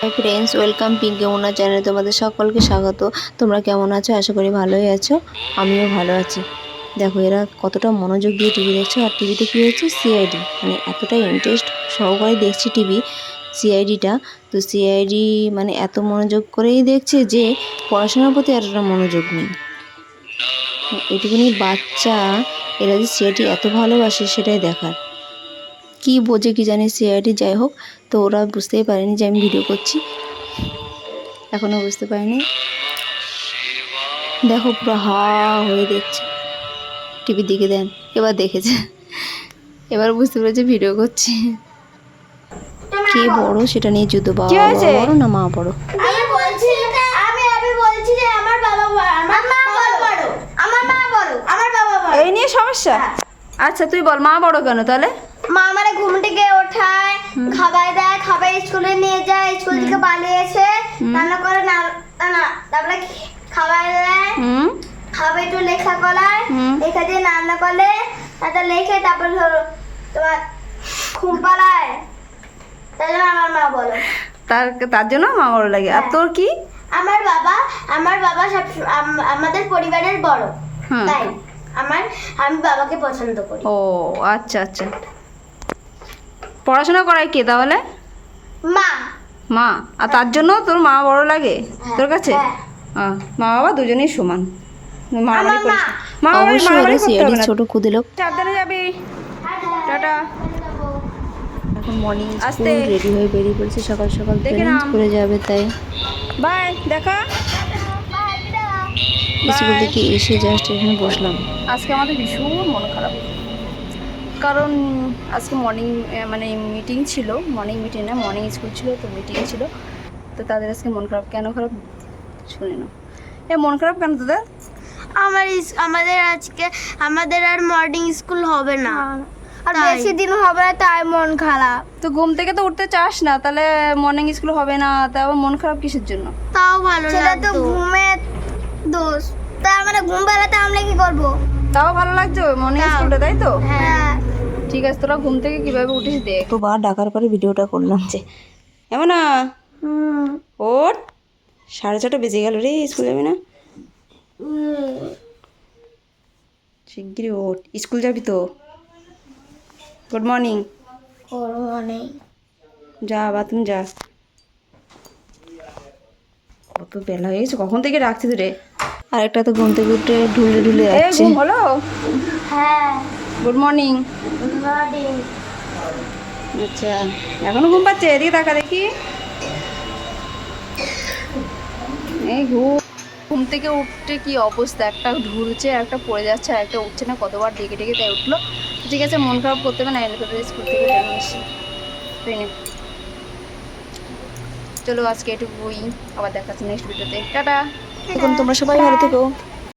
High friends welcome পিঙ্কে মোনা চ্যানেলে তোমাদের সকলকে স্বাগত। তোমরা কেমন আছো? আশা করি ভালোই আছো। আমিও ভালো আছি। দেখো, এরা কতটা মনোযোগ দিয়ে টিভি দেখছ। আর টিভিতে কী হচ্ছে সিআইডি মানে এতটা ইন্টারেস্ট সহকারে দেখছি টিভি সিআইডিটা তো সিআইডি মানে এত মনোযোগ করেই দেখছে যে, পড়াশোনার প্রতি এতটা মনোযোগ নেই। এটুকুনি বাচ্চা, এরা যে সিআইডি এত ভালোবাসে, সেটাই দেখার। কি বোঝে কি জানি সিআইডি যাই হোক তো ওরা বুঝতেই পারেনি যে আমি ভিডিও করছি। এখনও বুঝতে পারিনি। দেখো পুরো হা হয়ে দেখছে। টিভির দিকে দেন এবার দেখেছে। এবার বুঝতে পেরেছে ভিডিও করছি। কে বড় সেটা নিয়ে যুদ্ধ। বাবা? বড় না মা বড়? আমি বলছি আমি আমি বলছি যে আমার বাবা বড় আমার মা বড়। আমার মা বড়। আমার বাবা বড়। এই নিয়ে সমস্যা? আচ্ছা তুই বল মা বড় কেন তাহলে? ঘুম থেকে ওঠায় খাবার দেয় খাবার স্কুলে নিয়ে যায় স্কুল থেকে এসে রান্না করে না না তারপরে খাবার দেয় খাবার একটু লেখা করায় লেখা দিয়ে রান্না করলে তারপর লেখে তারপর ধরো তোমার ঘুম পাড়ায়। তাই জন্য আমার মা বলো। তার তার জন্য মা বড় লাগে। আর হ্যাঁ। তোর কি? আমার বাবা আমার বাবা সব আমাদের পরিবারের বড়। তাই আমার আমি বাবাকে পছন্দ করি। ও আচ্ছা আচ্ছা। পড়াশোনা করায় কে তাহলে? মা। মা। আর তার জন্য তোর মা বড় লাগে তোর কাছে? হ্যাঁ। মা বাবা দুজনেই সমান। মা। অবশ্যই ওরা না। ছোট ক্ষুদে লোক। সাবধানে যাবি। টাটা। এখন মর্নিং আস্তে। স্কুল রেডি হয়ে বেরিয়ে পড়েছে সকাল সকাল দেখে ট্রেন করে যাবে তাই। বাই দেখা। স্কুল থেকে এসে জাস্ট এখানে বসলাম। আজকে আমাদের ভীষণ মন খারাপ। কারণ আজকে মর্নিং মানে মিটিং ছিল মর্নিং মিটিং না মর্নিং স্কুল ছিল তো মিটিং ছিল। তো তাদের আজকে মন খারাপ কেন খারাপ শুনে না। এ মন খারাপ কেন তোদের? আমার আমাদের আজকে আমাদের আর মর্নিং স্কুল হবে না। আর বেশি দিন হবে না তাই মন খারাপ। তো ঘুম থেকে তো উঠতে চাস না তাহলে মর্নিং স্কুল হবে না তা আবার মন খারাপ কিসের জন্য? তাও ভালো সেটা তো ঘুমের দোষ। তা মানে ঘুম বেলাতে আমরা কি করব? তাও ভালো লাগছে মর্নিং তাও। স্কুলটা তাই তো? হ্যাঁ। ঠিক আছে তোরা ঘুম থেকে কীভাবে উঠিস দেখ। তো বার ডাকার পরে ভিডিওটা করলাম যে। এমন না? ওর সাড়ে ছটা বেজে গেল রে স্কুল যাবি না? শিগগিরই ওঠ। স্কুল যাবি তো? গুড মর্নিং ওর মনে যা বাথরুম যা। কত বেলা হয়ে গেছে কখন থেকে রাখছি তো রে? আর একটা তো ঘুম থেকে উঠে ঢুলে ঢুলে যাচ্ছে ঘুম হলো? হ্যাঁ। গুড মর্নিং আচ্ছা এখনও ঘুম পাচ্ছে? এদিকে তাকা দেখি। এই ঘুম ঘুম থেকে উঠতে কি অবস্থা? একটা ঢুলছে আর একটা পড়ে যাচ্ছে আর একটা উঠছে না। কতবার ডেকে ডেকে তাই উঠল। ঠিক আছে মন খারাপ করতে হবে না এলে তোদের স্কুল থেকে ট্রেনে চলো আজকে এটুকুই আবার দেখাচ্ছি নেক্সট ভিডিওতে টাটা। এখন তোমরা সবাই ভালো থেকো।